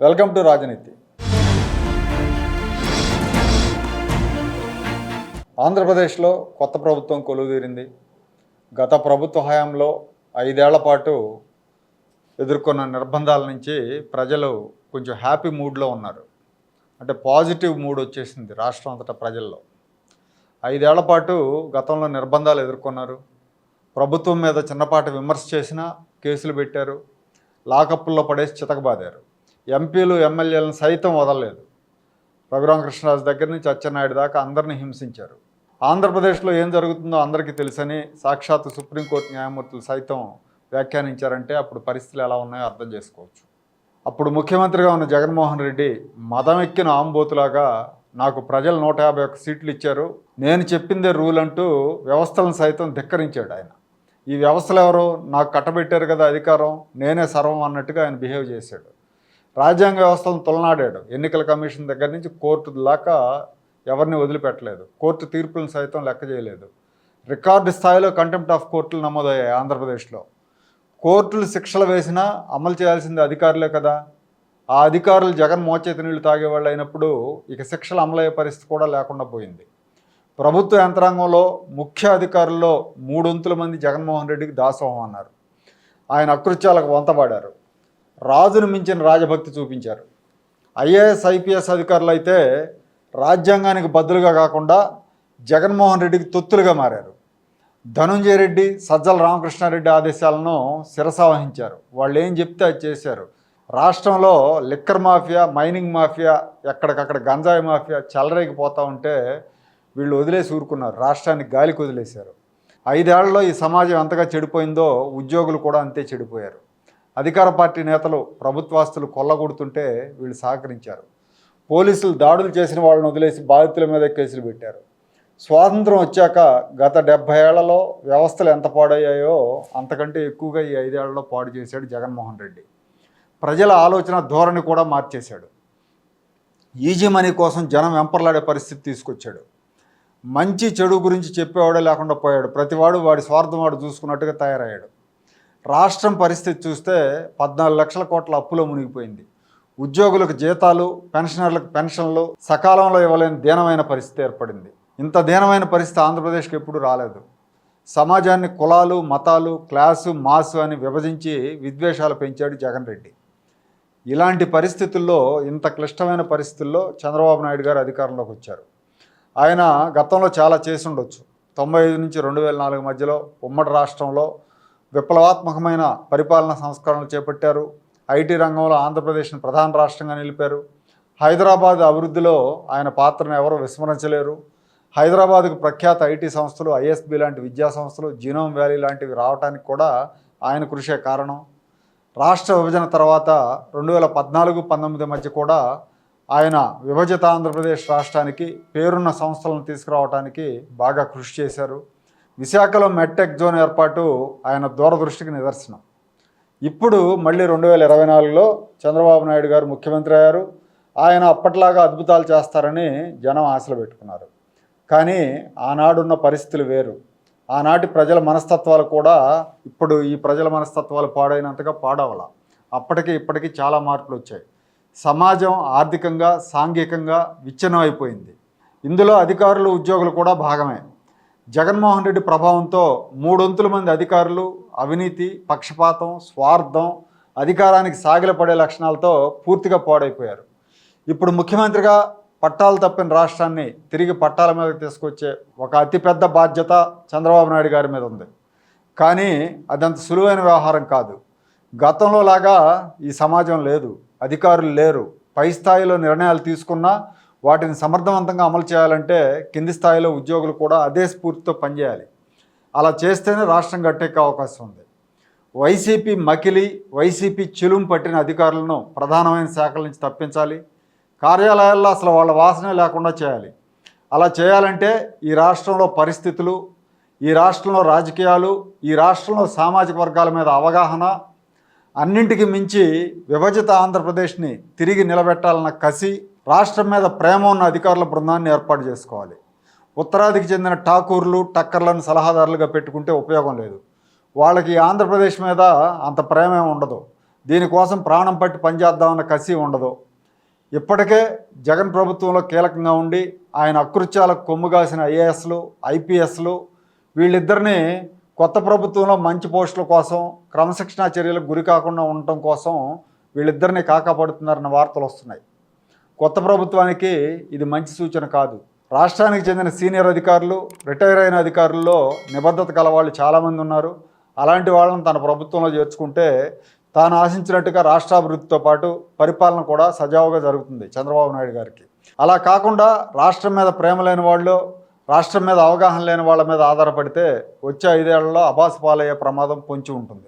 Welcome to రాజనీతి. ఆంధ్రప్రదేశ్లో కొత్త ప్రభుత్వం కొలువుదీరింది. గత ప్రభుత్వ హయాంలో ఐదేళ్ళ పాటు ఎదుర్కొన్న నిర్బంధాల నుంచి ప్రజలు కొంచెం హ్యాపీ మూడ్లో ఉన్నారు. అంటే పాజిటివ్ మూడ్ వచ్చేసింది రాష్ట్రం అంతటా ప్రజల్లో. ఐదేళ్ళ పాటు గతంలో నిర్బంధాలు ఎదుర్కొన్నారు. ప్రభుత్వం మీద చిన్నపాటి విమర్శ చేసినా కేసులు పెట్టారు. లాకప్పుల్లో పడేసి చితకబాదారు. ఎంపీలు ఎమ్మెల్యేలను సైతం వదలలేదు. రఘురామకృష్ణరాజు దగ్గర నుంచి అచ్చెన్నాయుడు దాకా అందరినీ హింసించారు. ఆంధ్రప్రదేశ్లో ఏం జరుగుతుందో అందరికీ తెలుసని సాక్షాత్ సుప్రీంకోర్టు న్యాయమూర్తులు సైతం వ్యాఖ్యానించారంటే అప్పుడు పరిస్థితులు ఎలా ఉన్నాయో అర్థం చేసుకోవచ్చు. అప్పుడు ముఖ్యమంత్రిగా ఉన్న జగన్మోహన్ రెడ్డి మదం ఎక్కిన ఆంబోతులాగా నాకు ప్రజలు నూట యాభై ఒక్క సీట్లు ఇచ్చారు. నేను చెప్పిందే రూల్ అంటూ వ్యవస్థలను సైతం ధిక్కరించాడు ఆయన. ఈ వ్యవస్థలు ఎవరు? నాకు కట్టబెట్టారు కదా అధికారం. నేనే సర్వం అన్నట్టుగా ఆయన బిహేవ్ చేశాడు. రాజ్యాంగ వ్యవస్థలను తొలనాడాడు. ఎన్నికల కమిషన్ దగ్గర నుంచి కోర్టు దాకా ఎవరిని వదిలిపెట్టలేదు. కోర్టు తీర్పులను సైతం లెక్క చేయలేదు. రికార్డు స్థాయిలో కంటెంప్ట్ ఆఫ్ కోర్టులు నమోదయ్యాయి ఆంధ్రప్రదేశ్లో. కోర్టులు శిక్షలు వేసినా అమలు చేయాల్సింది అధికారులే కదా. ఆ అధికారులు జగన్ మోచేతి నీళ్ళు తాగేవాళ్ళు అయినప్పుడు ఇక శిక్షలు అమలయ్యే పరిస్థితి కూడా లేకుండా పోయింది. ప్రభుత్వ యంత్రాంగంలో ముఖ్య అధికారుల్లో మూడొంతుల మంది జగన్మోహన్ రెడ్డికి దాసోహం అన్నారు. ఆయన అకృత్యాలకు వంతపాడారు రాజును మించిన రాజభక్తి చూపించారు. ఐఏఎస్ ఐపీఎస్ అధికారులు అయితే రాజ్యాంగానికి బదులుగా కాకుండా జగన్మోహన్ రెడ్డికి తొత్తులుగా మారారు. ధనుంజయ రెడ్డి సజ్జల రామకృష్ణారెడ్డి ఆదేశాలను శిరసావహించారు వాళ్ళు ఏం చెప్తే అది చేశారు. రాష్ట్రంలో లిక్కర్ మాఫియా మైనింగ్ మాఫియా ఎక్కడికక్కడ గంజాయి మాఫియా చెలరేగిపోతూ ఉంటే వీళ్ళు వదిలేసి ఊరుకున్నారు. రాష్ట్రానికి గాలికి వదిలేశారు. ఐదేళ్ళలో ఈ సమాజం ఎంతగా చెడిపోయిందో ఉద్యోగులు కూడా అంతే చెడిపోయారు. అధికార పార్టీ నేతలు ప్రభుత్వాస్తులు కొల్లగొడుతుంటే వీళ్ళు సహకరించారు. పోలీసులు దాడులు చేసిన వాళ్ళని వదిలేసి బాధితుల మీద కేసులు పెట్టారు. స్వాతంత్రం వచ్చాక గత డెబ్భై ఏళ్ళలో వ్యవస్థలు ఎంత పాడయ్యాయో అంతకంటే ఎక్కువగా ఈ ఐదేళ్ళలో పాడు చేశాడు జగన్మోహన్ రెడ్డి. ప్రజల ఆలోచన ధోరణి కూడా మార్చేశాడు. ఈజీ మనీ కోసం జనం వెంపర్లాడే పరిస్థితి తీసుకొచ్చాడు. మంచి చెడు గురించి చెప్పేవాడే లేకుండా పోయాడు. ప్రతివాడు వాడి స్వార్థం వాడు చూసుకున్నట్టుగా తయారయ్యాడు. రాష్ట్రం పరిస్థితి చూస్తే పద్నాలుగు లక్షల కోట్ల అప్పులో మునిగిపోయింది. ఉద్యోగులకు జీతాలు పెన్షనర్లకు పెన్షన్లు సకాలంలో ఇవ్వలేని దీనమైన పరిస్థితి ఏర్పడింది. ఇంత దీనమైన పరిస్థితి ఆంధ్రప్రదేశ్కి ఎప్పుడు రాలేదు. సమాజాన్ని కులాలు మతాలు క్లాసు మాసు అని విభజించి విద్వేషాలు పెంచాడు జగన్ రెడ్డి. ఇలాంటి పరిస్థితుల్లో ఇంత క్లిష్టమైన పరిస్థితుల్లో చంద్రబాబు నాయుడు గారు అధికారంలోకి వచ్చారు. ఆయన గతంలో చాలా చేసి ఉండొచ్చు. తొంభై ఐదు నుంచి రెండు వేల నాలుగు మధ్యలో ఉమ్మడి రాష్ట్రంలో విప్లవాత్మకమైన పరిపాలన సంస్కరణలు చేపట్టారు. ఐటీ రంగంలో ఆంధ్రప్రదేశ్ను ప్రధాన రాష్ట్రంగా నిలిపారు. హైదరాబాద్ అభివృద్ధిలో ఆయన పాత్రను ఎవరు విస్మరించలేరు. హైదరాబాద్కు ప్రఖ్యాత ఐటీ సంస్థలు ఐఎస్బి లాంటి విద్యా సంస్థలు జీనోమ్ వ్యాలీ లాంటివి రావడానికి కూడా ఆయన కృషే కారణం. రాష్ట్ర విభజన తర్వాత రెండు వేల పద్నాలుగు పంతొమ్మిది మధ్య కూడా ఆయన విభజిత ఆంధ్రప్రదేశ్ రాష్ట్రానికి పేరున్న సంస్థలను తీసుకురావడానికి బాగా కృషి చేశారు. విశాఖలో మెట్టెక్ జోన్ ఏర్పాటు ఆయన దూరదృష్టికి నిదర్శనం. ఇప్పుడు మళ్ళీ రెండు వేల ఇరవై నాలుగులో చంద్రబాబు నాయుడు గారు ముఖ్యమంత్రి అయ్యారు. ఆయన అప్పట్లాగా అద్భుతాలు చేస్తారని జనం ఆశలు పెట్టుకున్నారు. కానీ ఆనాడున్న పరిస్థితులు వేరు. ఆనాటి ప్రజల మనస్తత్వాలు కూడా ఇప్పుడు ఈ ప్రజల మనస్తత్వాలు పాడైనంతగా పాడవల. అప్పటికి ఇప్పటికీ చాలా మార్పులు వచ్చాయి. సమాజం ఆర్థికంగా సాంఘికంగా విచ్ఛిన్నం అయిపోయింది ఇందులో అధికారులు ఉద్యోగులు కూడా భాగమే. జగన్మోహన్ రెడ్డి ప్రభావంతో మూడొంతుల మంది అధికారులు అవినీతి పక్షపాతం స్వార్థం అధికారానికి సాగిలపడే లక్షణాలతో పూర్తిగా పాడైపోయారు. ఇప్పుడు ముఖ్యమంత్రిగా పట్టాలు తప్పిన రాష్ట్రాన్ని తిరిగి పట్టాల మీదకి తీసుకొచ్చే ఒక అతిపెద్ద బాధ్యత చంద్రబాబు నాయుడు గారి మీద ఉంది. కానీ అదంత సులువైన వ్యవహారం కాదు. గతంలో లాగా ఈ సమాజం లేదు అధికారులు లేరు. పై స్థాయిలో నిర్ణయాలు తీసుకున్నా వాటిని సమర్థవంతంగా అమలు చేయాలంటే కింది స్థాయిలో ఉద్యోగులు కూడా అదే స్ఫూర్తితో పనిచేయాలి. అలా చేస్తేనే రాష్ట్రం గట్టెక్కే అవకాశం ఉంది. వైసీపీ మకిలి వైసీపీ చిలుం పట్టిన అధికారులను ప్రధానమైన శాఖల నుంచి తప్పించాలి. కార్యాలయాల్లో అసలు వాళ్ళ వాసనే లేకుండా చేయాలి. అలా చేయాలంటే ఈ రాష్ట్రంలో పరిస్థితులు ఈ రాష్ట్రంలో రాజకీయాలు ఈ రాష్ట్రంలో సామాజిక వర్గాల మీద అవగాహన అన్నింటికి మించి విభజిత ఆంధ్రప్రదేశ్ని తిరిగి నిలబెట్టాలన్న కసి రాష్ట్రం మీద ప్రేమ ఉన్న అధికారుల బృందాన్ని ఏర్పాటు చేసుకోవాలి. ఉత్తరాదికి చెందిన ఠాకూర్లు టక్కర్లను సలహాదారులుగా పెట్టుకుంటే ఉపయోగం లేదు. వాళ్ళకి ఆంధ్రప్రదేశ్ మీద అంత ప్రేమే ఉండదు. దీనికోసం ప్రాణం పట్టి పనిచేద్దామన్న కసి ఉండదు. ఇప్పటికే జగన్ ప్రభుత్వంలో కీలకంగా ఉండి ఆయన అకృత్యాలకు కొమ్ముగాసిన ఐఏఎస్లు ఐపీఎస్లు వీళ్ళిద్దరిని కొత్త ప్రభుత్వంలో మంచి పోస్టుల కోసం క్రమశిక్షణా చర్యలకు గురి కాకుండా ఉండటం కోసం వీళ్ళిద్దరిని కాకాపడుతున్నారన్న వార్తలు వస్తున్నాయి. కొత్త ప్రభుత్వానికి ఇది మంచి సూచన కాదు. రాష్ట్రానికి చెందిన సీనియర్ అధికారులు రిటైర్ అయిన అధికారుల్లో నిబద్ధత గల వాళ్ళు చాలామంది ఉన్నారు. అలాంటి వాళ్ళని తన ప్రభుత్వంలో చేర్చుకుంటే తాను ఆశించినట్టుగా రాష్ట్రాభివృద్ధితో పాటు పరిపాలన కూడా సజావుగా జరుగుతుంది చంద్రబాబు నాయుడు గారికి. అలా కాకుండా రాష్ట్రం మీద ప్రేమ లేని వాళ్ళు రాష్ట్రం మీద అవగాహన లేని వాళ్ళ మీద ఆధారపడితే వచ్చే ఐదేళ్ళలో అబాస పాలయ్యే ప్రమాదం పొంచి ఉంటుంది.